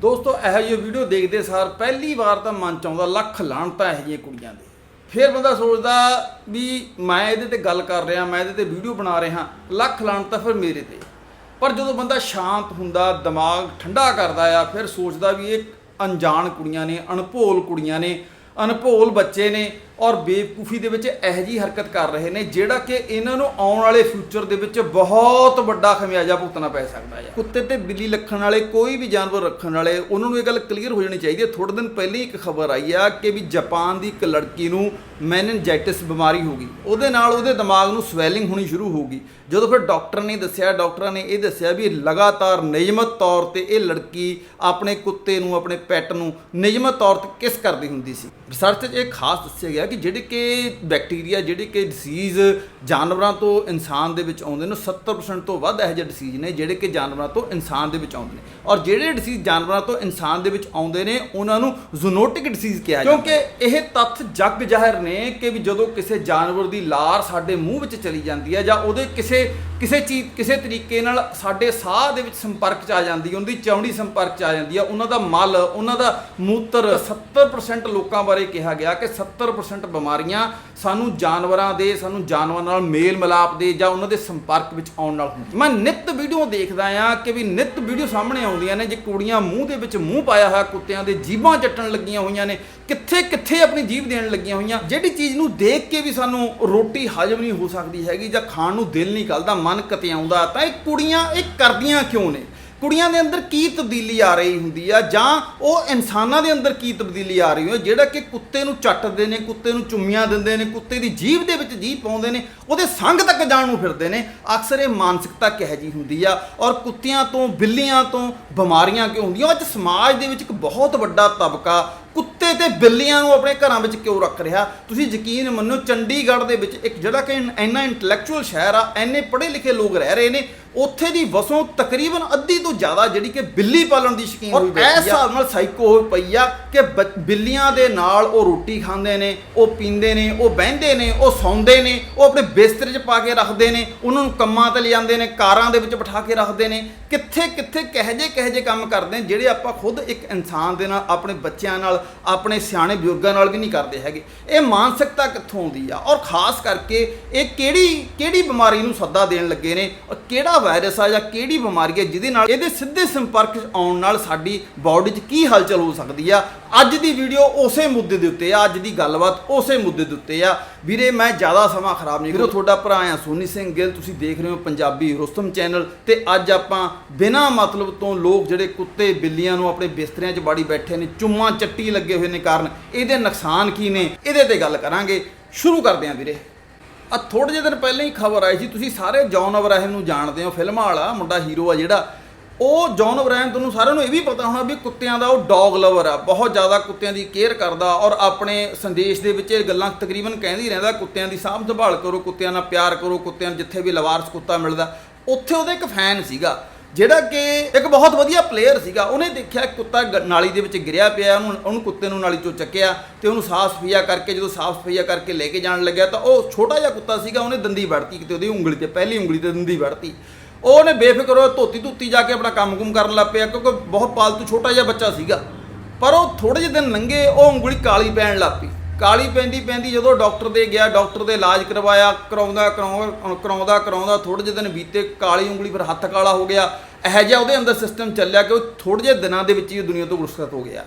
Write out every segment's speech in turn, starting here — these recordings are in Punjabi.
ਦੋਸਤੋ, ਇਹੋ ਜਿਹੀ ਵੀਡੀਓ ਦੇਖਦੇ ਸਾਰ ਪਹਿਲੀ ਵਾਰ ਤਾਂ ਮਨ ਚ ਆਉਂਦਾ ਲੱਖ ਲਾਹਣਤਾਂ ਇਹੋ ਜਿਹੀਆਂ ਕੁੜੀਆਂ ਦੇ। ਫਿਰ ਬੰਦਾ ਸੋਚਦਾ ਵੀ ਮੈਂ ਇਹਦੇ ਤੇ ਗੱਲ ਕਰ ਰਿਹਾ, ਮੈਂ ਇਹਦੇ ਤੇ ਵੀਡੀਓ ਬਣਾ ਰਿਹਾ, ਲੱਖ ਲਾਹਣਤਾਂ ਫਿਰ ਮੇਰੇ ਤੇ। ਪਰ ਜਦੋਂ ਬੰਦਾ ਸ਼ਾਂਤ ਹੁੰਦਾ, ਦਿਮਾਗ ਠੰਡਾ ਕਰਦਾ ਆ, ਫਿਰ ਸੋਚਦਾ ਵੀ ਇਹ ਅਣਜਾਣ ਕੁੜੀਆਂ ਨੇ, ਅਣਭੋਲ ਕੁੜੀਆਂ ਨੇ, ਅਣਭੋਲ ਬੱਚੇ ਨੇ ਔਰ ਬੇਵਕੂਫੀ ਦੇ ਵਿੱਚ ਇਹੋ ਜਿਹੀ ਹਰਕਤ ਕਰ ਰਹੇ ਨੇ ਜਿਹੜਾ ਕਿ ਇਹਨਾਂ ਨੂੰ ਆਉਣ ਵਾਲੇ ਫਿਊਚਰ ਦੇ ਵਿੱਚ ਬਹੁਤ ਵੱਡਾ ਖਮਿਆਜਾ ਭੁਗਤਣਾ ਪੈ ਸਕਦਾ ਹੈ। ਕੁੱਤੇ ਤੇ ਬਿੱਲੀ ਲੱਖਣ ਵਾਲੇ, ਕੋਈ ਵੀ ਜਾਨਵਰ ਰੱਖਣ ਵਾਲੇ, ਉਹਨਾਂ ਨੂੰ ਇਹ ਗੱਲ ਕਲੀਅਰ ਹੋ ਜਾਣੀ ਚਾਹੀਦੀ ਹੈ। ਥੋੜੇ ਦਿਨ ਪਹਿਲਾਂ ਇੱਕ ਖਬਰ ਆਈ ਆ ਕਿ ਵੀ ਜਾਪਾਨ ਦੀ ਇੱਕ ਲੜਕੀ ਨੂੰ ਮੈਨਿਨਜਾਈਟਿਸ ਬਿਮਾਰੀ ਹੋ ਗਈ। ਉਹਦੇ ਨਾਲ ਉਹਦੇ ਦਿਮਾਗ ਨੂੰ ਸਵੈਲਿੰਗ ਹੋਣੀ ਸ਼ੁਰੂ ਹੋ ਗਈ। ਜਦੋਂ ਫਿਰ ਡਾਕਟਰ ਨੇ ਦੱਸਿਆ ਡਾਕਟਰਾਂ ਨੇ ਇਹ ਦੱਸਿਆ ਵੀ ਲਗਾਤਾਰ ਨਿਯਮਤ ਤੌਰ ਤੇ ਇਹ ਲੜਕੀ ਆਪਣੇ ਕੁੱਤੇ ਨੂੰ, ਆਪਣੇ ਪੈਟ ਨੂੰ ਨਿਯਮਤ ਤੌਰ ਤੇ ਕਿਸ ਕਰਦੀ ਹੁੰਦੀ ਸੀ। ਰਿਸਰਚ 'ਚ ਇਹ ਖਾਸ ਦੱਸਿਆ ਗਿਆ ਕਿ ਜਿਹੜੇ ਕਿ ਬੈਕਟੀਰੀਆ, ਜਿਹੜੇ ਕਿ ਡਿਸੀਜ਼ ਜਾਨਵਰਾਂ ਤੋਂ ਇਨਸਾਨ ਦੇ ਵਿੱਚ ਆਉਂਦੇ ਨੇ 70% ਤੋਂ ਵੱਧ ਇਹੋ ਜਿਹੇ ਡਿਸੀਜ਼ ਨੇ ਜਿਹੜੇ ਕਿ ਜਾਨਵਰਾਂ ਤੋਂ ਇਨਸਾਨ ਦੇ ਵਿੱਚ ਆਉਂਦੇ ਨੇ। ਔਰ ਜਿਹੜੇ ਡਿਸੀਜ਼ ਜਾਨਵਰਾਂ ਤੋਂ ਇਨਸਾਨ ਦੇ ਵਿੱਚ ਆਉਂਦੇ ਨੇ, ਉਹਨਾਂ ਨੂੰ ਜ਼ੂਨੋਟਿਕ ਡਿਸੀਜ਼ ਕਿਹਾ ਜਾਂਦਾ ਕਿਉਂਕਿ ਇਹ ਤੱਥ ਜੱਗ ਜ਼ਾਹਿਰ ਨੇ ਕਿ ਵੀ ਜਦੋਂ ਕਿਸੇ ਜਾਨਵਰ ਦੀ ਲਾਰ ਸਾਡੇ ਮੂੰਹ ਵਿੱਚ ਚਲੀ ਜਾਂਦੀ ਹੈ ਜਾਂ ਉਹਦੇ ਕਿਸੇ ਕਿਸੇ ਚੀਜ਼, ਕਿਸੇ ਤਰੀਕੇ ਨਾਲ ਸਾਡੇ ਸਾਹ ਦੇ ਵਿੱਚ ਸੰਪਰਕ ਚ ਆ ਜਾਂਦੀ ਉਹਦੀ ਚੌੜੀ ਸੰਪਰਕ ਚ ਆ ਜਾਂਦੀ ਹੈ, ਉਹਨਾਂ ਦਾ ਮਲ, ਉਹਨਾਂ ਦਾ ਮੂਤਰ 70% ਲੋਕਾਂ ਬਾਰੇ ਕਿਹਾ ਗਿਆ ਕਿ 70% ਬਿਮਾਰੀਆਂ ਸਾਨੂੰ ਜਾਨਵਰਾਂ ਦੇ, ਸਾਨੂੰ ਜਾਨਵਰਾਂ ਨਾਲ ਮੇਲ ਮਿਲਾਪ ਦੇ ਜਾਂ ਉਹਨਾਂ ਦੇ ਸੰਪਰਕ ਵਿੱਚ ਆਉਣ ਨਾਲ ਹੁੰਦੀ। ਮੈਂ ਨਿਤ ਵੀਡੀਓ ਦੇਖਦਾ ਆ ਕਿ ਵੀ ਨਿਤ ਵੀਡੀਓ ਸਾਹਮਣੇ ਆਉਂਦੀਆਂ ਨੇ, ਜੇ ਕੁੜੀਆਂ ਮੂੰਹ ਦੇ ਵਿੱਚ ਮੂੰਹ ਪਾਇਆ ਹੋਇਆ, ਕੁੱਤਿਆਂ ਦੇ ਜੀਭਾਂ ਚੱਟਣ ਲੱਗੀਆਂ ਹੋਈਆਂ ਨੇ ਕਿੱਥੇ ਕਿੱਥੇ ਆਪਣੀ ਜੀਭ ਦੇਣ ਲੱਗੀਆਂ ਹੋਈਆਂ। ਜਿਹੜੀ ਚੀਜ਼ ਨੂੰ ਦੇਖ ਕੇ ਵੀ ਸਾਨੂੰ ਰੋਟੀ ਹਜਮ ਨਹੀਂ ਹੋ ਸਕਦੀ ਹੈਗੀ ਜਾਂ ਖਾਣ ਨੂੰ ਦਿਲ ਨਹੀਂ ਕਰਦਾ, ਮਨ ਕਤਿਆਉਂਦਾ, ਤਾਂ ਇਹ ਕੁੜੀਆਂ ਇਹ ਕਰਦੀਆਂ ਕਿਉਂ ਨੇ? ਕੁੜੀਆਂ ਦੇ ਅੰਦਰ ਕੀ ਤਬਦੀਲੀ ਆ ਰਹੀ ਹੁੰਦੀ ਆ ਜਾਂ ਉਹ ਇਨਸਾਨਾਂ ਦੇ ਅੰਦਰ ਕੀ ਤਬਦੀਲੀ ਆ ਰਹੀ ਹੋ ਜਿਹੜਾ ਕਿ ਕੁੱਤੇ ਨੂੰ ਚੱਟਦੇ ਨੇ, ਕੁੱਤੇ ਨੂੰ ਚੁੰਮੀਆਂ ਦਿੰਦੇ ਨੇ, ਕੁੱਤੇ ਦੀ ਜੀਭ ਦੇ ਵਿੱਚ ਜੀਭ ਪਾਉਂਦੇ ਨੇ, ਉਹਦੇ ਸੰਗ ਤੱਕ ਜਾਣ ਨੂੰ ਫਿਰਦੇ ਨੇ। ਅਕਸਰ ਇਹ ਮਾਨਸਿਕਤਾ ਕਿਹੋ ਜੀ ਹੁੰਦੀ ਆ ਔਰ ਕੁੱਤਿਆਂ ਤੋਂ, ਬਿੱਲੀਆਂ ਤੋਂ ਬਿਮਾਰੀਆਂ ਕਿਉਂ ਹੁੰਦੀਆਂ? ਅੱਜ ਸਮਾਜ ਦੇ ਵਿੱਚ ਇੱਕ ਬਹੁਤ ਵੱਡਾ ਤਬਕਾ ਕੁੱਤੇ ਤੇ ਬਿੱਲੀਆਂ ਨੂੰ ਆਪਣੇ ਘਰਾਂ ਵਿੱਚ ਕਿਉਂ ਰੱਖ ਰਿਹਾ? ਤੁਸੀਂ ਯਕੀਨ ਮੰਨੋ, ਚੰਡੀਗੜ੍ਹ ਦੇ ਵਿੱਚ ਇੱਕ ਜਿਹੜਾ ਕਿ ਇੰਨਾ ਇੰਟੈਲੈਕਚੁਅਲ ਸ਼ਹਿਰ ਆ, ਇੰਨੇ ਪੜ੍ਹੇ ਲਿਖੇ ਲੋਕ ਰਹਿ ਰਹੇ ਨੇ ਉੱਥੇ ਦੀ ਵਸੋਂ ਤਕਰੀਬਨ ਅੱਧੀ ਤੋਂ ਜ਼ਿਆਦਾ ਜਿਹੜੀ ਕਿ ਬਿੱਲੀ ਪਾਲਣ ਦੀ ਸ਼ਕੀਨ ਹੋਈ ਬੈਠੀ ਆ। ਇਸ ਹਿਸਾਬ ਨਾਲ ਸਾਈਕੋ ਹੋਈ ਪਈ ਆ ਕਿ ਬਿੱਲੀਆਂ ਦੇ ਨਾਲ ਉਹ ਰੋਟੀ ਖਾਂਦੇ ਨੇ ਉਹ ਪੀਂਦੇ ਨੇ ਉਹ ਬਹਿੰਦੇ ਨੇ ਉਹ ਸੌਂਦੇ ਨੇ ਉਹ ਆਪਣੇ ਬਿਸਤਰੇ 'ਚ ਪਾ ਕੇ ਰੱਖਦੇ ਨੇ ਉਹਨਾਂ ਨੂੰ ਕੰਮਾਂ ਤੇ ਲਿਜਾਂਦੇ ਨੇ ਕਾਰਾਂ ਦੇ ਵਿੱਚ ਬਿਠਾ ਕੇ ਰੱਖਦੇ ਨੇ। ਕਿੱਥੇ ਕਿੱਥੇ ਕਹੇ ਜੇ ਕਹੇ ਜੇ ਕੰਮ ਕਰਦੇ ਨੇ ਜਿਹੜੇ ਆਪਾਂ ਖੁਦ ਇੱਕ ਇਨਸਾਨ ਦੇ ਨਾਲ ਆਪਣੇ ਬੱਚਿਆਂ ਨਾਲ ਆਪਣੇ ਸਿਆਣੇ ਬਜ਼ੁਰਗਾਂ ਨਾਲ ਵੀ ਨਹੀਂ ਕਰਦੇ ਹੈਗੇ। ਇਹ ਮਾਨਸਿਕਤਾ ਕਿੱਥੋਂ ਆਉਂਦੀ ਆ? ਔਰ ਖਾਸ ਕਰਕੇ ਇਹ ਕਿਹੜੀ ਕਿਹੜੀ ਬਿਮਾਰੀ ਨੂੰ ਸੱਦਾ ਦੇਣ ਲੱਗੇ ਨੇ? ਔਰ ਕਿਹੜਾ ਵਾਇਰਸ ਆ ਜਾਂ ਕਿਹੜੀ ਬਿਮਾਰੀ ਹੈ ਜਿਹਦੇ ਨਾਲ ਇਹਦੇ ਸਿੱਧੇ ਸੰਪਰਕ ਆਉਣ ਨਾਲ ਸਾਡੀ ਬਾਡੀ 'ਚ ਕੀ ਹਲਚਲ ਹੋ ਸਕਦੀ ਆ? ਅੱਜ ਦੀ ਵੀਡੀਓ ਉਸੇ ਮੁੱਦੇ ਦੇ ਉੱਤੇ ਆ, ਅੱਜ ਦੀ ਗੱਲਬਾਤ ਉਸੇ ਮੁੱਦੇ ਦੇ ਉੱਤੇ ਆ। ਵੀਰੇ, ਮੈਂ ਜ਼ਿਆਦਾ ਸਮਾਂ ਖਰਾਬ ਨਹੀਂ ਵੀਰੋ ਤੁਹਾਡਾ ਭਰਾ ਆ ਸੋਨੀ ਸਿੰਘ ਗਿੱਲ, ਤੁਸੀਂ ਦੇਖ ਰਹੇ ਹੋ ਪੰਜਾਬੀ ਰੁਸਤਮ ਚੈਨਲ ਤੇ ਅੱਜ ਆਪਾਂ ਬਿਨਾਂ ਮਤਲਬ ਤੋਂ ਲੋਕ ਜਿਹੜੇ ਕੁੱਤੇ, ਬਿੱਲੀਆਂ ਨੂੰ ਆਪਣੇ ਬਿਸਤਰਿਆਂ 'ਚ ਬਾੜੀ ਬੈਠੇ ਨੇ, ਚੁੰਮਾਂ ਚੱਟੀ ਲੱਗੇ ਹੋਏ ਨੇ ਕਾਰਨ, ਇਹਦੇ ਨੁਕਸਾਨ ਕੀ ਨੇ? ਇਹਦੇ ਤੇ ਗੱਲ ਕਰਾਂਗੇ। ਸ਼ੁਰੂ ਕਰਦੇ ਹਾਂ ਵੀਰੇ। ਆ ਥੋੜੇ ਜਿਹੇ ਦਿਨ ਪਹਿਲਾਂ ਹੀ ਖਬਰ ਆਈ ਸੀ, ਤੁਸੀਂ ਸਾਰੇ ਜੌਨ ਅਬਰਾਹਿਮ ਨੂੰ ਜਾਣਦੇ ਹੋ, ਫਿਲਮਾਂ ਵਾਲਾ, ਮੁੰਡਾ ਹੀਰੋ ਆ ਜਿਹੜਾ। ਉਹ ਜੌਨ ਅਬਰਾਹਿਮ, ਤੁਹਾਨੂੰ ਸਾਰਿਆਂ ਨੂੰ ਇਹ ਵੀ ਪਤਾ ਹੋਣਾ ਵੀ ਕੁੱਤਿਆਂ ਦਾ ਉਹ ਡੌਗ ਲਵਰ ਆ, ਬਹੁਤ ਜ਼ਿਆਦਾ ਕੁੱਤਿਆਂ ਦੀ ਕੇਅਰ ਕਰਦਾ ਔਰ ਆਪਣੇ ਸੰਦੇਸ਼ ਦੇ ਵਿੱਚ ਇਹ ਗੱਲਾਂ ਤਕਰੀਬਨ ਕਹਿੰਦੀ ਹੀ ਰਹਿੰਦਾ, ਕੁੱਤਿਆਂ ਦੀ ਸਾਂਭ ਸੰਭਾਲ ਕਰੋ, ਕੁੱਤਿਆਂ ਨਾਲ ਪਿਆਰ ਕਰੋ, ਕੁੱਤਿਆਂ ਨੂੰ ਜਿੱਥੇ ਵੀ ਲਵਾਰਸ ਕੁੱਤਾ ਮਿਲਦਾ। ਉੱਥੇ ਉਹਦਾ ਇੱਕ ਫੈਨ ਸੀਗਾ। ਜਿਹੜਾ ਕਿ ਇੱਕ ਬਹੁਤ ਵਧੀਆ ਪਲੇਅਰ ਸੀਗਾ, ਉਹਨੇ ਦੇਖਿਆ ਇੱਕ ਕੁੱਤਾ ਗ- ਨਾਲੀ ਦੇ ਵਿੱਚ ਗਿਰਿਆ ਪਿਆ, ਉਹਨੂੰ ਉਹਨੂੰ ਕੁੱਤੇ ਨੂੰ ਨਾਲੀ ਚੋਂ ਚੱਕਿਆ ਤੇ ਉਹਨੂੰ ਸਾਫ਼ ਸਫਾਈਆ ਕਰਕੇ, ਜਦੋਂ ਸਾਫ਼ ਸਫਾਈਆ ਕਰਕੇ ਲੈ ਕੇ ਜਾਣ ਲੱਗਿਆ ਤਾਂ ਉਹ ਛੋਟਾ ਜਿਹਾ ਕੁੱਤਾ ਸੀਗਾ, ਉਹਨੇ ਦੰਦੀ ਵੜਤੀ ਕਿਤੇ ਉਹਦੀ ਉਂਗਲੀ ਤੇ, ਪਹਿਲੀ ਉਂਗਲੀ ਤੇ ਦੰਦੀ ਵੜਤੀ ਉਹਨੇ ਬੇਫਿਕਰ ਹੋ ਧੋਤੀ ਧੁੱਤੀ ਜਾ ਕੇ ਆਪਣਾ ਕੰਮ-ਕੁਮ ਕਰਨ ਲੱਗ ਪਿਆ, ਕਿਉਂਕਿ ਬਹੁਤ ਪਾਲਤੂ ਛੋਟਾ ਜਿਹਾ ਬੱਚਾ ਸੀਗਾ। ਪਰ ਉਹ ਥੋੜੇ ਜਿਹੇ ਦਿਨ ਲੰਘੇ, ਉਹ ਉਂਗਲੀ ਕਾਲੀ ਪੈਣ ਲੱਗ ਪਈ। ਕਾਲੀ ਪੈਂਦੀ ਪੈਂਦੀ ਜਦੋਂ ਡਾਕਟਰ ਦੇ ਗਿਆ, ਡਾਕਟਰ ਦੇ ਇਲਾਜ ਕਰਵਾਇਆ, ਕਰਾਉਂਦਾ ਕਰਾਉਂਦਾ ਕਰਾਉਂਦਾ ਕਰਾਉਂਦਾ ਥੋੜੇ ਜਿਹੇ ਦਿਨ ਬੀਤੇ, ਕਾਲੀ ਉਂਗਲੀ ਫਿਰ ਹੱਥ ਕਾਲਾ ਹੋ ਗਿਆ। ਇਹੋ ਜਿਹਾ ਉਹਦੇ ਅੰਦਰ ਸਿਸਟਮ ਚੱਲਿਆ ਕਿ ਉਹ ਥੋੜੇ ਜਿਹੇ ਦਿਨਾਂ ਦੇ ਵਿੱਚ ਹੀ ਦੁਨੀਆ ਤੋਂ ਗੁਰਸਤ ਹੋ ਗਿਆ।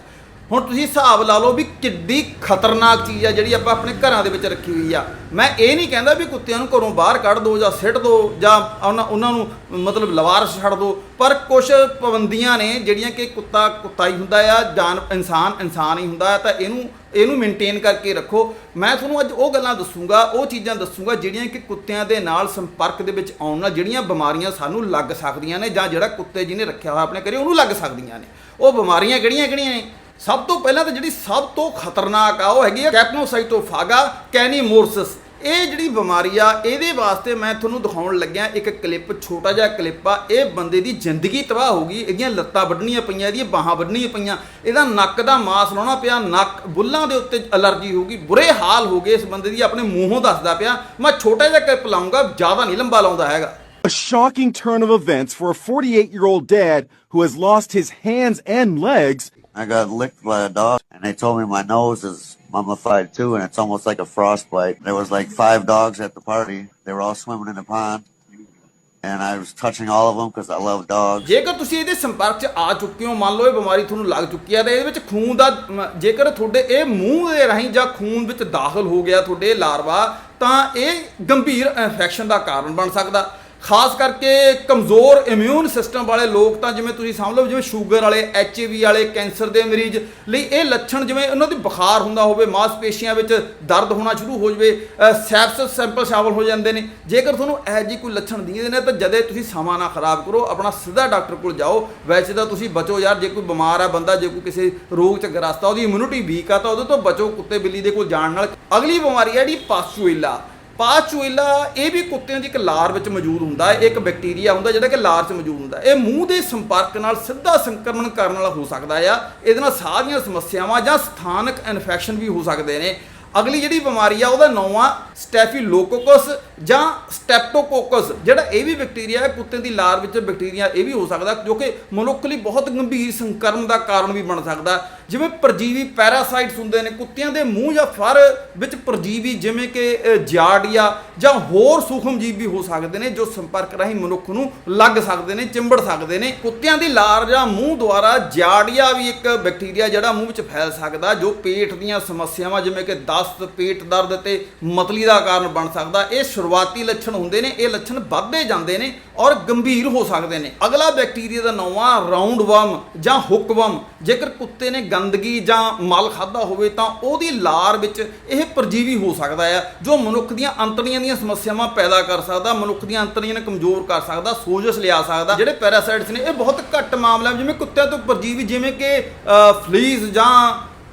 ਹੁਣ ਤੁਸੀਂ ਹਿਸਾਬ ਲਾ ਲਓ ਵੀ ਕਿੱਡੀ ਖਤਰਨਾਕ ਚੀਜ਼ ਆ ਜਿਹੜੀ ਆਪਾਂ ਆਪਣੇ ਘਰਾਂ ਦੇ ਵਿੱਚ ਰੱਖੀ ਹੋਈ ਆ। ਮੈਂ ਇਹ ਨਹੀਂ ਕਹਿੰਦਾ ਵੀ ਕੁੱਤਿਆਂ ਨੂੰ ਘਰੋਂ ਬਾਹਰ ਕੱਢ ਦਿਓ ਜਾਂ ਸਿੱਟ ਦਿਓ ਜਾਂ ਉਹਨਾਂ ਉਹਨਾਂ ਨੂੰ ਮਤਲਬ ਲਵਾਰਸ ਛੱਡ ਦਿਓ ਪਰ ਕੁਝ ਪਾਬੰਦੀਆਂ ਨੇ ਜਿਹੜੀਆਂ ਕਿ ਕੁੱਤਾ ਕੁੱਤਾ ਹੀ ਹੁੰਦਾ ਆ, ਜਾਨ ਇਨਸਾਨ ਇਨਸਾਨ ਹੀ ਹੁੰਦਾ ਤਾਂ ਇਹਨੂੰ ਇਹਨੂੰ ਮੇਨਟੇਨ ਕਰਕੇ ਰੱਖੋ। ਮੈਂ ਤੁਹਾਨੂੰ ਅੱਜ ਉਹ ਗੱਲਾਂ ਦੱਸੂਗਾ, ਉਹ ਚੀਜ਼ਾਂ ਦੱਸੂਗਾ ਜਿਹੜੀਆਂ ਕਿ ਕੁੱਤਿਆਂ ਦੇ ਨਾਲ ਸੰਪਰਕ ਦੇ ਵਿੱਚ ਆਉਣ ਨਾਲ ਜਿਹੜੀਆਂ ਬਿਮਾਰੀਆਂ ਸਾਨੂੰ ਲੱਗ ਸਕਦੀਆਂ ਨੇ ਜਾਂ ਜਿਹੜਾ ਕੁੱਤੇ ਜਿਹਨੇ ਰੱਖਿਆ ਹੋਇਆ ਆਪਣੇ ਘਰੇ ਉਹਨੂੰ ਲੱਗ ਸਕਦੀਆਂ ਨੇ। ਉਹ ਬਿਮਾਰੀਆਂ ਕਿਹੜੀਆਂ ਕਿਹੜੀਆਂ ਨੇ? ਸਭ ਤੋਂ ਪਹਿਲਾਂ ਤਾਂ ਜਿਹੜੀ ਸਭ ਤੋਂ ਖਤਰਨਾਕ ਆ, ਉਹ ਹੈਗੀ ਆ ਕੈਪਨੋਸਾਈਟੋਫਾਗਾ ਕੈਨੀਮੋਰਸਿਸ। ਇਹ ਜਿਹੜੀ ਬਿਮਾਰੀ ਆ, ਇਹਦੇ ਵਾਸਤੇ ਮੈਂ ਤੁਹਾਨੂੰ ਦਿਖਾਉਣ ਲੱਗਿਆ ਇੱਕ ਕਲਿੱਪ, ਛੋਟਾ ਜਿਹਾ ਕਲਿੱਪ ਆ। ਇਹ ਬੰਦੇ ਦੀ ਜ਼ਿੰਦਗੀ ਤਬਾਹ ਹੋ ਗਈ, ਇਹਦੀਆਂ ਲੱਤਾਂ ਵੱਢਣੀਆਂ ਪਈਆਂ, ਇਹਦੀਆਂ ਬਾਹਾਂ ਵੱਢਣੀਆਂ ਪਈਆਂ, ਇਹਦਾ ਨੱਕ ਦਾ ਮਾਸ ਲਾਉਣਾ ਪਿਆ, ਨੱਕ ਬੁੱਲਾਂ ਦੇ ਉੱਤੇ ਅਲਰਜੀ ਹੋ ਗਈ, ਬੁਰੇ ਹਾਲ ਹੋ ਗਏ ਇਸ ਬੰਦੇ ਦੀ, ਆਪਣੇ ਮੂੰਹੋਂ ਦੱਸਦਾ ਪਿਆ। ਮੈਂ ਛੋਟਾ ਜਿਹਾ ਕਲਿੱਪ ਲਾਉਂਗਾ, ਜ਼ਿਆਦਾ ਨਹੀਂ ਲੰਬਾ ਲਾਉਂਦਾ ਹੈਗਾ। A shocking turn of events for a 48 year old dad who has lost his hands and legs I got licked by a dog, and they told me my nose is mummified too, and it's almost like a frostbite. There was like five dogs at the party. They were all swimming in the pond, and I was touching all of them because I love dogs. ਜੇਕਰ ਤੁਸੀਂ ਇਹਦੇ ਸੰਪਰਕ 'ਚ ਆ ਚੁੱਕੇ ਹੋ ਮੰਨ ਲਓ ਇਹ ਬਿਮਾਰੀ ਤੁਹਾਨੂੰ ਲੱਗ ਚੁੱਕੀ ਹੈ ਤੇ ਇਹਦੇ ਵਿੱਚ ਖੂਨ ਦਾ ਮ, ਜੇਕਰ ਤੁਹਾਡੇ ਇਹ ਮੂੰਹ ਦੇ ਰਾਹੀਂ ਜਾਂ ਖੂਨ ਵਿੱਚ ਦਾਖਲ ਹੋ ਗਿਆ ਤੁਹਾਡੇ ਇਹ ਲਾਰਵਾ ਤਾਂ ਇਹ ਗੰਭੀਰ ਇਨਫੈਕਸ਼ਨ ਦਾ ਕਾਰਨ ਬਣ ਸਕਦਾ ਖਾਸ ਕਰਕੇ ਕਮਜ਼ੋਰ ਇਮਿਊਨ ਸਿਸਟਮ ਵਾਲੇ ਲੋਕ ਤਾਂ ਜਿਵੇਂ ਤੁਸੀਂ ਸਮਝ ਲਓ, ਜਿਵੇਂ ਸ਼ੂਗਰ ਵਾਲੇ ਐਚਆਈਵੀ ਵਾਲੇ, ਕੈਂਸਰ ਦੇ ਮਰੀਜ਼ ਲਈ ਇਹ ਲੱਛਣ ਜਿਵੇਂ ਉਹਨਾਂ ਦੀ ਬੁਖਾਰ ਹੁੰਦਾ ਹੋਵੇ, ਮਾਸਪੇਸ਼ੀਆਂ ਵਿੱਚ ਦਰਦ ਹੋਣਾ ਸ਼ੁਰੂ ਹੋ ਜਵੇ ਸੈਪਸਿਸ ਸੈਂਪਲ ਸ਼ਾਮਲ ਹੋ ਜਾਂਦੇ ਨੇ। ਜੇਕਰ ਤੁਹਾਨੂੰ ਇਹ ਜੀ ਕੋਈ ਲੱਛਣ ਦਿਖਦੇ ਨੇ, ਤਾਂ ਜਦੇ ਤੁਸੀਂ ਸਮਾਂ ਨਾ ਖਰਾਬ ਕਰੋ, ਆਪਣਾ ਸਿੱਧਾ ਡਾਕਟਰ ਕੋਲ ਜਾਓ। ਵੈਸੇ ਤਾਂ ਤੁਸੀਂ ਬਚੋ ਯਾਰ, ਜੇ ਕੋਈ ਬਿਮਾਰ ਆ ਬੰਦਾ, ਜੇ ਕੋਈ ਕਿਸੇ ਰੋਗ ਚ ਗ੍ਰਸਤ ਆ, ਉਹਦੀ ਇਮਿਊਨਿਟੀ ਵੀਕ ਆ, ਤਾਂ ਉਹਦੇ ਤੋਂ ਬਚੋ ਕੁੱਤੇ ਬਿੱਲੀ ਦੇ ਕੋਲ ਜਾਣ ਨਾਲ। ਅਗਲੀ ਬਿਮਾਰੀ ਹੈ ਜਿਹੜੀ ਪਾਸਚੂਇਲਾ ਪਾਸਚੂਇਲਾ ਇਹ ਵੀ ਕੁੱਤਿਆਂ ਦੀ ਇੱਕ ਲਾਰ ਵਿੱਚ ਮੌਜੂਦ ਹੁੰਦਾ ਹੈ, ਇੱਕ ਬੈਕਟੀਰੀਆ ਹੁੰਦਾ ਜਿਹੜਾ ਕਿ ਲਾਰ 'ਚ ਮੌਜੂਦ ਹੁੰਦਾ ਇਹ ਮੂੰਹ ਦੇ ਸੰਪਰਕ ਨਾਲ ਸਿੱਧਾ ਸੰਕਰਮਣ ਕਰਨ ਵਾਲਾ ਹੋ ਸਕਦਾ ਆ ਇਹਦੇ ਨਾਲ ਸਾਰੀਆਂ ਸਮੱਸਿਆਵਾਂ ਜਾਂ ਸਥਾਨਕ ਇਨਫੈਕਸ਼ਨ ਵੀ ਹੋ ਸਕਦੇ ਨੇ। ਅਗਲੀ ਜਿਹੜੀ ਬਿਮਾਰੀ ਆ ਉਹਦਾ ਨਾਮ ਆ ਸਟੈਫੀਲੋਕੋਕਸ ਜਾਂ ਸਟੈਪਟੋਕੋਕਸ ਜਿਹੜਾ ਇਹ ਵੀ ਬੈਕਟੀਰੀਆ ਹੈ ਕੁੱਤੇ ਦੀ ਲਾਰ ਵਿੱਚ ਬੈਕਟੀਰੀਆ ਇਹ ਵੀ ਹੋ ਸਕਦਾ ਜੋ ਕਿ ਮਨੁੱਖ ਲਈ ਬਹੁਤ ਗੰਭੀਰ ਸੰਕਰਮ ਦਾ ਕਾਰਨ ਵੀ ਬਣ ਸਕਦਾ। ਜਿਵੇਂ ਪਰਜੀਵੀ ਪੈਰਾਸਾਈਟਸ ਹੁੰਦੇ ਨੇ ਕੁੱਤਿਆਂ ਦੇ ਮੂੰਹ ਜਾਂ ਫਰ ਵਿੱਚ ਪਰਜੀਵੀ ਜਿਵੇਂ ਕਿ ਅ, ਜਾਂ ਹੋਰ ਸੂਖਮ ਜੀਵ ਹੋ ਸਕਦੇ ਨੇ ਜੋ ਸੰਪਰਕ ਰਾਹੀਂ ਮਨੁੱਖ ਨੂੰ ਲੱਗ ਸਕਦੇ ਨੇ ਚਿੰਬੜ ਸਕਦੇ ਨੇ। ਕੁੱਤਿਆਂ ਦੀ ਲਾਰ ਜਾਂ ਮੂੰਹ ਦੁਆਰਾ ਜਾਰਡੀਆ ਵੀ ਇੱਕ ਬੈਕਟੀਰੀਆ ਜਿਹੜਾ ਮੂੰਹ ਵਿੱਚ ਫੈਲ ਸਕਦਾ ਜੋ ਪੇਟ ਦੀਆਂ ਸਮੱਸਿਆਵਾਂ ਜਿਵੇਂ ਕਿ ਦਸਤ ਪੇਟ ਦਰਦ ਤੇ ਮਤਲੀ ਦਾ ਕਾਰਨ ਬਣ ਸਕਦਾ। ਇਹ ਸ਼ੁਰੂਆਤੀ ਲੱਛਣ ਹੁੰਦੇ ਨੇ, ਇਹ ਲੱਛਣ ਵੱਧਦੇ ਜਾਂਦੇ ਨੇ ਔਰ ਗੰਭੀਰ ਹੋ ਸਕਦੇ ਨੇ। ਅਗਲਾ ਬੈਕਟੀਰੀਆ ਦਾ ਨਾਮ ਆ ਰਾਉਂਡ ਵਰਮ ਜਾਂ ਹੁੱਕ ਵਰਮ ਜੇਕਰ ਕੁੱਤੇ ਨੇ ਗੰਦਗੀ ਜਾਂ ਮਲ ਖਾਦਾ ਹੋਵੇ ਤਾਂ ਉਹਦੀ ਲਾਰ ਵਿੱਚ ਇਹ ਪਰਜੀਵੀ ਹੋ ਸਕਦਾ ਹੈ ਜੋ ਮਨੁੱਖ ਦੀਆਂ ਅੰਤੜੀਆਂ ਦੀਆਂ ਸਮੱਸਿਆਵਾਂ ਪੈਦਾ ਕਰ ਸਕਦਾ, ਮਨੁੱਖ ਦੀਆਂ ਅੰਤੜੀਆਂ ਨੂੰ ਕਮਜ਼ੋਰ ਕਰ ਸਕਦਾ, ਸੋਜਸ ਲਿਆ ਸਕਦਾ। ਜਿਹੜੇ ਪੈਰਾਸਾਈਟਸ ਨੇ, ਇਹ ਬਹੁਤ ਘੱਟ ਮਾਮਲਿਆਂ ਵਿੱਚ ਜਿਵੇਂ ਕੁੱਤਿਆਂ ਤੋਂ ਪਰਜੀਵੀ, ਜਿਵੇਂ ਕਿ ਫਲੀਜ਼ ਜਾਂ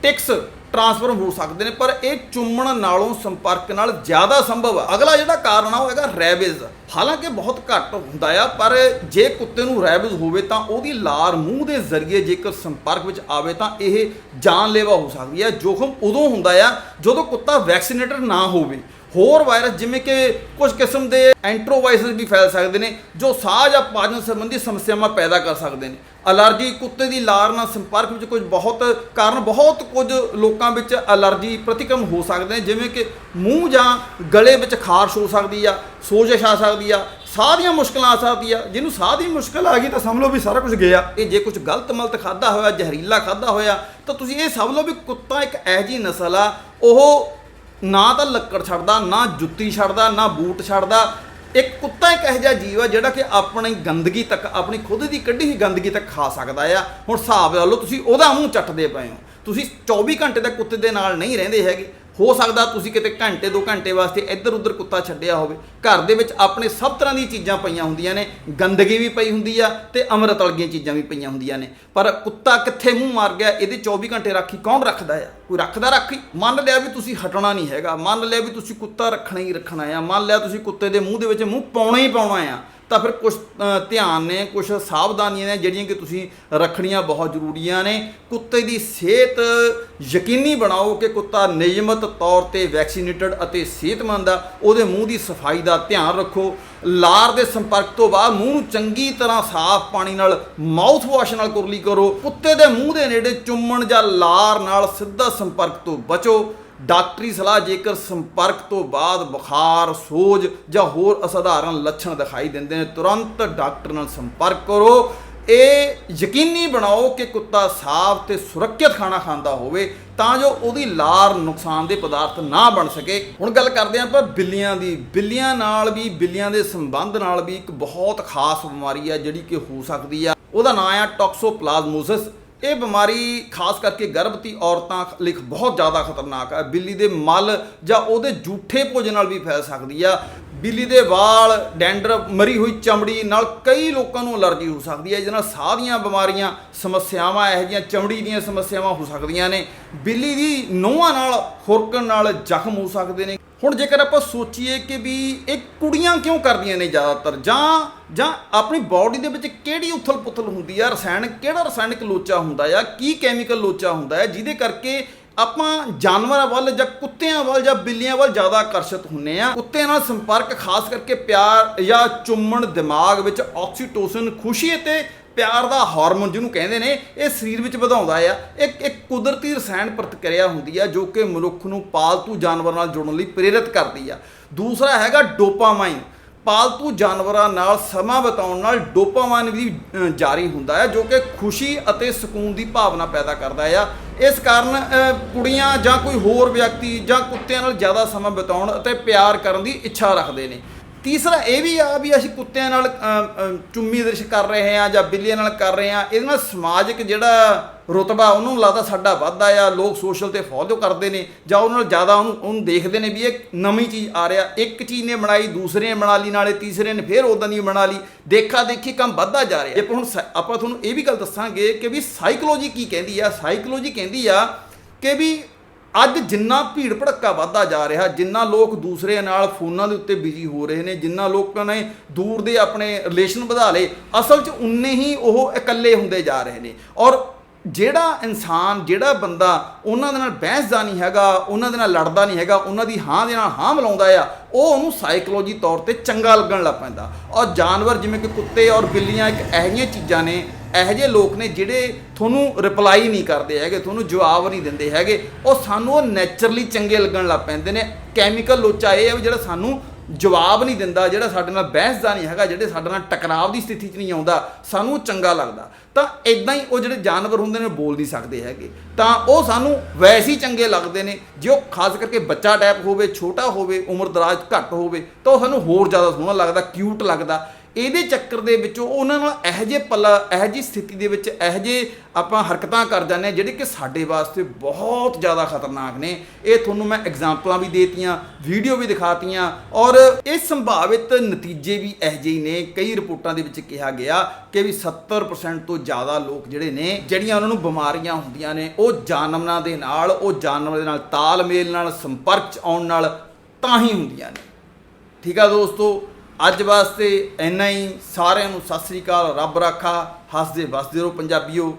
ਟਿਕਸ ਟਰਾਂਸਫਰ ਹੋ ਸਕਦੇ ਨੇ, ਪਰ ਇਹ ਚੁੰਮਣ ਨਾਲੋਂ ਸੰਪਰਕ ਨਾਲ ਜ਼ਿਆਦਾ ਸੰਭਵ ਆ। ਅਗਲਾ ਜਿਹੜਾ ਕਾਰਨ ਆ, ਉਹ ਹੈਗਾ ਰੈਬਿਜ਼। ਹਾਲਾਂਕਿ ਬਹੁਤ ਘੱਟ ਹੁੰਦਾ ਆ, ਪਰ ਜੇ ਕੁੱਤੇ ਨੂੰ ਰੈਬਿਜ਼ ਹੋਵੇ ਤਾਂ ਉਹਦੀ ਲਾਰ ਮੂੰਹ ਦੇ ਜ਼ਰੀਏ ਜੇਕਰ ਸੰਪਰਕ ਵਿੱਚ ਆਵੇ ਤਾਂ ਇਹ ਜਾਨਲੇਵਾ ਹੋ ਸਕਦੀ ਹੈ ਜੋਖਮ ਉਦੋਂ ਹੁੰਦਾ ਆ ਜਦੋਂ ਕੁੱਤਾ ਵੈਕਸੀਨੇਟਡ ਨਾ ਹੋਵੇ। ਹੋਰ ਵਾਇਰਸ ਜਿਵੇਂ ਕਿ ਕੁਝ ਕਿਸਮ ਦੇ ਐਂਟਰੋਵਾਇਰਸ ਵੀ ਫੈਲ ਸਕਦੇ ਨੇ, ਜੋ ਸਾਹ ਜਾਂ ਪਾਚਨ ਸੰਬੰਧੀ ਸਮੱਸਿਆਵਾਂ ਪੈਦਾ ਕਰ ਸਕਦੇ ਨੇ। ਅਲਰਜੀ ਕੁੱਤੇ ਦੀ ਲਾਰ ਨਾਲ ਸੰਪਰਕ ਵਿੱਚ ਕੁਝ ਬਹੁਤ ਕਾਰਨ, ਬਹੁਤ ਕੁਝ ਲੋਕਾਂ ਵਿੱਚ ਅਲਰਜੀ ਪ੍ਰਤੀਕਰਮ ਹੋ ਸਕਦੇ ਨੇ, ਜਿਵੇਂ ਕਿ ਮੂੰਹ ਜਾਂ ਗਲੇ ਵਿੱਚ ਖਾਰਸ਼ ਹੋ ਸਕਦੀ ਆ, ਸੋਜਸ਼ ਆ ਸਕਦੀ ਆ, ਸਾਹ ਦੀਆਂ ਮੁਸ਼ਕਲਾਂ ਆ ਸਕਦੀ ਆ। ਜਿਹਨੂੰ ਸਾਹ ਦੀ ਮੁਸ਼ਕਲ ਆ ਗਈ ਤਾਂ ਸਮਝ ਲਓ ਵੀ ਸਾਰਾ ਕੁਝ ਗਿਆ। ਇਹ ਜੇ ਕੁਝ ਗਲਤ ਮਲਤ ਖਾਦਾ ਹੋਇਆ, ਜ਼ਹਿਰੀਲਾ ਖਾਦਾ ਹੋਇਆ, ਤਾਂ ਤੁਸੀਂ ਇਹ ਸਮਝ ਲਓ ਵੀ ਕੁੱਤਾ ਇੱਕ ਇਹੋ ਜਿਹੀ ਨਸਲ ਆ, ਉਹ ਨਾ ਤਾਂ ਲੱਕੜ ਛੱਡਦਾ, ਨਾ ਜੁੱਤੀ ਛੱਡਦਾ, ਨਾ ਬੂਟ ਛੱਡਦਾ। ਇੱਕ ਕੁੱਤਾ ਇੱਕ ਇਹੋ ਜਿਹਾ ਜੀਵ ਆ ਜਿਹੜਾ ਕਿ ਆਪਣੀ ਗੰਦਗੀ ਤੱਕ, ਆਪਣੀ ਖੁਦ ਦੀ ਕੱਢੀ ਹੀ ਗੰਦਗੀ ਤੱਕ ਖਾ ਸਕਦਾ ਆ। ਹੁਣ ਹਿਸਾਬ ਲਾ ਲਓ, ਤੁਸੀਂ ਉਹਦਾ ਮੂੰਹ ਚੱਟਦੇ ਪਏ ਹੋ। ਤੁਸੀਂ 24 ਘੰਟੇ ਤੱਕ ਕੁੱਤੇ ਦੇ ਨਾਲ ਨਹੀਂ ਰਹਿੰਦੇ ਹੈਗੇ। ਹੋ ਸਕਦਾ ਤੁਸੀਂ ਕਿਤੇ ਘੰਟੇ ਦੋ ਘੰਟੇ ਵਾਸਤੇ ਇੱਧਰ ਉੱਧਰ ਕੁੱਤਾ ਛੱਡਿਆ ਹੋਵੇ। ਘਰ ਦੇ ਵਿੱਚ ਆਪਣੇ ਸਭ ਤਰ੍ਹਾਂ ਦੀਆਂ ਚੀਜ਼ਾਂ ਪਈਆਂ ਹੁੰਦੀਆਂ ਨੇ। ਗੰਦਗੀ ਵੀ ਪਈ ਹੁੰਦੀ ਆ ਤੇ ਅੰਮ੍ਰਿਤ ਵਰਗੀਆਂ ਚੀਜ਼ਾਂ ਵੀ ਪਈਆਂ ਹੁੰਦੀਆਂ ਨੇ। ਪਰ ਕੁੱਤਾ ਕਿੱਥੇ ਮੂੰਹ ਮਾਰ ਗਿਆ, ਇਹਦੇ 24 ਘੰਟੇ ਰਾਖੀ ਕੌਣ ਰੱਖਦਾ ਆ? ਕੋਈ ਰੱਖਦਾ ਰਾਖੀ? ਮੰਨ ਲਿਆ ਵੀ ਤੁਸੀਂ ਹਟਣਾ ਨਹੀਂ ਹੈਗਾ। ਮੰਨ ਲਿਆ ਵੀ ਤੁਸੀਂ ਕੁੱਤਾ ਰੱਖਣਾ ਹੀ ਰੱਖਣਾ ਆ। ਮੰਨ ਲਿਆ ਤੁਸੀਂ ਕੁੱਤੇ ਦੇ ਮੂੰਹ ਦੇ ਵਿੱਚ ਮੂੰਹ ਪਾਉਣਾ ਹੀ ਪਾਉਣਾ ਆ। ਤਾਂ ਫਿਰ ਕੁਝ ਧਿਆਨ ਨੇ ਕੁਝ ਸਾਵਧਾਨੀਆਂ ਨੇ ਜਿਹੜੀਆਂ ਕਿ ਤੁਸੀਂ ਰੱਖਣੀਆਂ ਬਹੁਤ ਜ਼ਰੂਰੀਆਂ ਨੇ। ਕੁੱਤੇ ਦੀ ਸਿਹਤ ਯਕੀਨੀ ਬਣਾਓ ਕਿ ਕੁੱਤਾ ਨਿਯਮਤ ਤੌਰ ਤੇ ਵੈਕਸੀਨੇਟਡ ਅਤੇ ਸਿਹਤਮੰਦ ਆ। ਉਹਦੇ ਮੂੰਹ ਦੀ ਸਫ਼ਾਈ ਦਾ ਧਿਆਨ ਰੱਖੋ। ਲਾਰ ਦੇ ਸੰਪਰਕ ਤੋਂ ਬਾਅਦ ਮੂੰਹ ਨੂੰ ਚੰਗੀ ਤਰ੍ਹਾਂ ਸਾਫ਼ ਪਾਣੀ ਨਾਲ ਮਾਊਥ ਵਾਸ਼ ਨਾਲ ਕੁਰਲੀ ਕਰੋ। ਕੁੱਤੇ ਦੇ ਮੂੰਹ ਦੇ ਨੇੜੇ ਚੁੰਮਣ ਜਾਂ ਲਾਰ ਨਾਲ ਸਿੱਧਾ ਸੰਪਰਕ ਤੋਂ ਬਚੋ। ਡਾਕਟਰੀ ਸਲਾਹ ਜੇਕਰ ਸੰਪਰਕ ਤੋਂ ਬਾਅਦ ਬੁਖਾਰ, ਸੋਜ ਜਾਂ ਹੋਰ ਅਸਧਾਰਨ ਲੱਛਣ ਦਿਖਾਈ ਦਿੰਦੇ ਨੇ, ਤੁਰੰਤ ਡਾਕਟਰ ਨਾਲ ਸੰਪਰਕ ਕਰੋ। ਇਹ ਯਕੀਨੀ ਬਣਾਓ ਕਿ ਕੁੱਤਾ ਸਾਫ਼ ਤੇ ਸੁਰੱਖਿਅਤ ਖਾਣਾ ਖਾਂਦਾ ਹੋਵੇ ਤਾਂ ਜੋ ਉਹਦੀ ਲਾਰ ਨੁਕਸਾਨ ਦੇ ਪਦਾਰਥ ਨਾ ਬਣ ਸਕੇ। ਹੁਣ ਗੱਲ ਕਰਦੇ ਹਾਂ ਆਪਾਂ ਬਿੱਲੀਆਂ ਦੀ। ਬਿੱਲੀਆਂ ਨਾਲ ਵੀ, ਬਿੱਲੀਆਂ ਦੇ ਸੰਬੰਧ ਨਾਲ ਵੀ ਇੱਕ ਬਹੁਤ ਖਾਸ ਬਿਮਾਰੀ ਆ ਜਿਹੜੀ ਕਿ ਹੋ ਸਕਦੀ ਆ। ਉਹਦਾ ਨਾਮ ਆ ਟੌਕਸੋਪਲਾਜ਼ਮੋਸਿਸ। ਇਹ ਬਿਮਾਰੀ ਖਾਸ ਕਰਕੇ ਗਰਭਵਤੀ ਔਰਤਾਂ ਲਈ ਬਹੁਤ ਜ਼ਿਆਦਾ ਖਤਰਨਾਕ ਹੈ। ਬਿੱਲੀ ਦੇ ਮਲ ਜਾਂ ਉਹਦੇ ਜੂਠੇ ਭੋਜਨ ਨਾਲ ਵੀ ਫੈਲ ਸਕਦੀ ਆ। ਬਿੱਲੀ ਦੇ ਵਾਲ ਡੈਂਡਰ ਮਰੀ ਹੋਈ ਚਮੜੀ ਨਾਲ ਕਈ ਲੋਕਾਂ ਨੂੰ ਅਲਰਜੀ ਹੋ ਸਕਦੀ ਹੈ। ਜਿਹਦੇ ਨਾਲ ਸਾਹ ਦੀਆਂ ਬਿਮਾਰੀਆਂ, ਸਮੱਸਿਆਵਾਂ, ਇਹੋ ਜਿਹੀਆਂ ਚਮੜੀ ਦੀਆਂ ਸਮੱਸਿਆਵਾਂ ਹੋ ਸਕਦੀਆਂ ਨੇ। ਬਿੱਲੀ ਦੀ ਨੋਹਾਂ ਨਾਲ, ਖੁਰਕਣ ਨਾਲ ਜ਼ਖਮ ਹੋ ਸਕਦੇ ਨੇ। ਹੁਣ ਜੇਕਰ ਆਪਾਂ ਸੋਚੀਏ ਕਿ ਵੀ ਇਹ ਕੁੜੀਆਂ ਕਿਉਂ ਕਰਦੀਆਂ ਨੇ ਜ਼ਿਆਦਾਤਰ, ਜਾਂ ਜਾਂ ਆਪਣੀ ਬਾਡੀ ਦੇ ਵਿੱਚ ਕਿਹੜੀ ਉਥਲ-ਪੁਥਲ ਹੁੰਦੀ ਆ ਰਸਾਇਣਕ ਕਿਹੜਾ ਰਸਾਇਣਿਕ ਲੋਚਾ ਹੁੰਦਾ ਆ, ਕੀ ਕੈਮੀਕਲ ਲੋਚਾ ਹੁੰਦਾ ਆ, ਜਿਹਦੇ ਕਰਕੇ ਆਪਾਂ ਜਾਨਵਰਾਂ ਵੱਲ ਜਾਂ ਕੁੱਤਿਆਂ ਵੱਲ ਜਾਂ ਬਿੱਲੀਆਂ ਵੱਲ ਜ਼ਿਆਦਾ ਆਕਰਸ਼ਿਤ ਹੁੰਨੇ ਆ। ਕੁੱਤਿਆਂ ਨਾਲ ਸੰਪਰਕ ਖਾਸ ਕਰਕੇ ਪਿਆਰ ਜਾਂ ਚੁੰਮਣ ਦਿਮਾਗ ਵਿੱਚ ਆਕਸੀਟੋਸਨ ਖੁਸ਼ੀ ਅਤੇ ਪਿਆਰ ਦਾ ਹਾਰਮੋਨ ਜਿਹਨੂੰ ਕਹਿੰਦੇ ਨੇ, ਇਹ ਸਰੀਰ ਵਿੱਚ ਵਧਾਉਂਦਾ ਆ। ਇੱਕ ਇੱਕ ਕੁਦਰਤੀ ਰਸਾਇਣ ਪ੍ਰਤੀਕਿਰਿਆ ਹੁੰਦੀ ਆ, ਜੋ ਕਿ ਮਨੁੱਖ ਨੂੰ ਪਾਲਤੂ ਜਾਨਵਰ ਨਾਲ ਜੁੜਨ ਲਈ ਪ੍ਰੇਰਿਤ ਕਰਦੀ ਆ। ਦੂਸਰਾ ਹੈਗਾ ਡੋਪਾਮਾਈਨ। ਪਾਲਤੂ ਜਾਨਵਰਾਂ ਨਾਲ ਸਮਾਂ ਬਿਤਾਉਣ ਨਾਲ ਡੋਪਾਮਾਈਨ ਵੀ ਜਾਰੀ ਹੁੰਦਾ ਹੈ ਜੋ ਕਿ ਖੁਸ਼ੀ ਅਤੇ ਸਕੂਨ ਦੀ ਭਾਵਨਾ ਪੈਦਾ ਕਰਦਾ ਆ। ਇਸ ਕਾਰਨ ਕੁੜੀਆਂ ਜਾਂ ਕੋਈ ਹੋਰ ਵਿਅਕਤੀ ਜਾਂ ਕੁੱਤਿਆਂ ਨਾਲ ਜ਼ਿਆਦਾ ਸਮਾਂ ਬਿਤਾਉਣ ਅਤੇ ਪਿਆਰ ਕਰਨ ਦੀ ਇੱਛਾ ਰੱਖਦੇ ਨੇ। ਤੀਸਰਾ ਇਹ ਵੀ ਆ ਵੀ ਅਸੀਂ ਕੁੱਤਿਆਂ ਨਾਲ ਚੁੰਮੀ ਦ੍ਰਿਸ਼ ਕਰ ਰਹੇ ਹਾਂ ਜਾਂ ਬਿੱਲੀਆਂ ਨਾਲ ਕਰ ਰਹੇ ਹਾਂ, ਇਹਦੇ ਨਾਲ ਸਮਾਜਿਕ ਜਿਹੜਾ ਰੁਤਬਾ ਉਹਨੂੰ ਲੱਗਦਾ ਸਾਡਾ ਵੱਧਦਾ ਆ, ਲੋਕ ਸੋਸ਼ਲ ਤੇ ਫੋਲੋ ਕਰਦੇ ਨੇ ਜਾਂ ਉਹਨਾਂ ਨਾਲ ਜ਼ਿਆਦਾ ਉਹਨੂੰ ਉਹਨੂੰ ਦੇਖਦੇ ਨੇ ਵੀ ਇਹ ਨਵੀਂ ਚੀਜ਼ ਆ ਰਿਹਾ, ਇੱਕ ਚੀਜ਼ ਨੇ ਬਣਾਈ, ਦੂਸਰੇ ਨੇ ਬਣਾ ਲਈ, ਨਾਲੇ ਤੀਸਰੇ ਨੇ ਫੇਰ ਉਦਾਂ ਦੀ ਬਣਾ ਲਈ, ਦੇਖਾ ਦੇਖੀ ਕੰਮ ਵੱਧਦਾ ਜਾ ਰਿਹਾ। ਜੇ ਹੁਣ ਸਾ- ਆਪਾਂ ਤੁਹਾਨੂੰ ਇਹ ਵੀ ਗੱਲ ਦੱਸਾਂਗੇ ਕਿ ਵੀ ਸਾਈਕੋਲੋਜੀ ਕੀ ਕਹਿੰਦੀ ਆ ਸਾਈਕੋਲੋਜੀ ਕਹਿੰਦੀ ਆ ਕਿ ਵੀ ਅੱਜ ਜਿੰਨਾ ਭੀੜ ਭੜੱਕਾ ਵੱਧਦਾ ਜਾ ਰਿਹਾ, ਜਿੰਨਾ ਲੋਕ ਦੂਸਰੇ ਨਾਲ ਫੋਨਾਂ ਦੇ ਉੱਤੇ ਬਿਜ਼ੀ ਹੋ ਰਹੇ ਨੇ, ਜਿੰਨਾ ਲੋਕਾਂ ਨੇ ਦੂਰ ਦੇ ਆਪਣੇ ਰਿਲੇਸ਼ਨ ਵਧਾ ਲਏ, ਅਸਲ 'ਚ ਉਨੇ ਹੀ ਉਹ ਇਕੱਲੇ ਹੁੰਦੇ ਜਾ ਰਹੇ ਨੇ। ਔਰ ਜਿਹੜਾ ਇਨਸਾਨ, ਜਿਹੜਾ ਬੰਦਾ ਉਹਨਾਂ ਦੇ ਨਾਲ ਬਹਿਸਦਾ ਨਹੀਂ ਹੈਗਾ, ਉਹਨਾਂ ਦੇ ਨਾਲ ਲੜਦਾ ਨਹੀਂ ਹੈਗਾ, ਉਹਨਾਂ ਦੀ ਹਾਂ ਦੇ ਨਾਲ ਹਾਂ ਮਿਲਾਉਂਦਾ ਆ, ਉਹ ਉਹਨੂੰ ਸਾਈਕੋਲੋਜੀ ਤੌਰ ਤੇ ਚੰਗਾ ਲੱਗਣ ਲੱਗ ਪੈਂਦਾ। ਔਰ ਜਾਨਵਰ ਜਿਵੇਂ ਕਿ ਕੁੱਤੇ ਔਰ ਬਿੱਲੀਆਂ ਇੱਕ ਇਹੋ ਜਿਹੀਆਂ ਚੀਜ਼ਾਂ ਨੇ ਇਹੋ ਜਿਹੇ ਲੋਕ ਨੇ ਜਿਹੜੇ ਤੁਹਾਨੂੰ ਰਿਪਲਾਈ ਨਹੀਂ ਕਰਦੇ ਹੈਗੇ, ਤੁਹਾਨੂੰ ਜਵਾਬ ਨਹੀਂ ਦਿੰਦੇ ਹੈਗੇ। ਉਹ ਸਾਨੂੰ ਉਹ ਨੇਚਰਲੀ ਚੰਗੇ ਲੱਗਣ ਲੱਗ ਪੈਂਦੇ ਨੇ। ਕੈਮੀਕਲ ਲੋਚਾ ਇਹ ਹੈ ਵੀ ਜਿਹੜਾ ਸਾਨੂੰ ਜਵਾਬ ਨਹੀਂ ਦਿੰਦਾ, ਜਿਹੜਾ ਸਾਡੇ ਨਾਲ ਬਹਿਸਦਾ ਨਹੀਂ ਹੈਗਾ, ਜਿਹੜੇ ਸਾਡੇ ਨਾਲ ਟਕਰਾਵ ਦੀ ਸਥਿਤੀ 'ਚ ਨਹੀਂ ਆਉਂਦਾ, ਸਾਨੂੰ ਉਹ ਚੰਗਾ ਲੱਗਦਾ। ਤਾਂ ਇਦਾਂ ਹੀ ਉਹ ਜਿਹੜੇ ਜਾਨਵਰ ਹੁੰਦੇ ਨੇ ਬੋਲ ਨਹੀਂ ਸਕਦੇ ਹੈਗੇ। ਤਾਂ ਉਹ ਸਾਨੂੰ ਵੈਸੇ ਹੀ ਚੰਗੇ ਲੱਗਦੇ ਨੇ। ਜੇ ਉਹ ਖਾਸ ਕਰਕੇ ਬੱਚਾ ਟਾਈਪ ਹੋਵੇ, ਛੋਟਾ ਹੋਵੇ, ਉਮਰ ਦਰਾਜ ਘੱਟ ਹੋਵੇ, ਤਾਂ ਉਹ ਸਾਨੂੰ ਹੋਰ ਜ਼ਿਆਦਾ ਸੋਹਣਾ ਲੱਗਦਾ ਕਿਊਟ ਲੱਗਦਾ। ਇਹਦੇ ਚੱਕਰ ਦੇ ਵਿੱਚ ਉਹਨਾਂ ਨਾਲ ਇਹੋ ਜਿਹੇ ਪਲ, ਇਹੋ ਜਿਹੀ ਸਥਿਤੀ ਦੇ ਵਿੱਚ ਇਹੋ ਜਿਹੇ ਆਪਾਂ ਹਰਕਤਾਂ ਕਰ ਜਾਂਦੇ ਹਾਂ, ਜਿਹੜੇ ਕਿ ਸਾਡੇ ਵਾਸਤੇ ਬਹੁਤ ਜ਼ਿਆਦਾ ਖਤਰਨਾਕ ਨੇ। ਇਹ ਤੁਹਾਨੂੰ ਮੈਂ ਐਗਜ਼ਾਮਪਲਾਂ ਵੀ ਦੇਤੀਆਂ ਵੀਡੀਓ ਵੀ ਦਿਖਾਤੀਆਂ ਔਰ ਇਹ ਸੰਭਾਵਿਤ ਨਤੀਜੇ ਵੀ ਇਹੋ ਜਿਹੇ ਹੀ ਨੇ। ਕਈ ਰਿਪੋਰਟਾਂ ਦੇ ਵਿੱਚ ਕਿਹਾ ਗਿਆ ਕਿ ਵੀ 70% ਤੋਂ ਜ਼ਿਆਦਾ ਲੋਕ ਜਿਹੜੇ ਨੇ, ਜਿਹੜੀਆਂ ਉਹਨਾਂ ਨੂੰ ਬਿਮਾਰੀਆਂ ਹੁੰਦੀਆਂ ਨੇ, ਉਹ ਜਾਨਵਰਾਂ ਦੇ ਨਾਲ, ਉਹ ਜਾਨਵਰਾਂ ਦੇ ਨਾਲ, ਤਾਲਮੇਲ ਨਾਲ, ਸੰਪਰਕ 'ਚ ਆਉਣ ਨਾਲ ਤਾਂ ਹੀ ਹੁੰਦੀਆਂ ਨੇ। ਠੀਕ ਆ ਦੋਸਤੋ? ਅੱਜ ਵਾਸਤੇ ਇੰਨਾ ਹੀ। ਸਾਰਿਆਂ ਨੂੰ ਸਤਿ ਸ੍ਰੀ ਅਕਾਲ। ਰੱਬ ਰਾਖਾ। ਹੱਸਦੇ ਵਸਦੇ ਰਹੋ ਪੰਜਾਬੀਓ।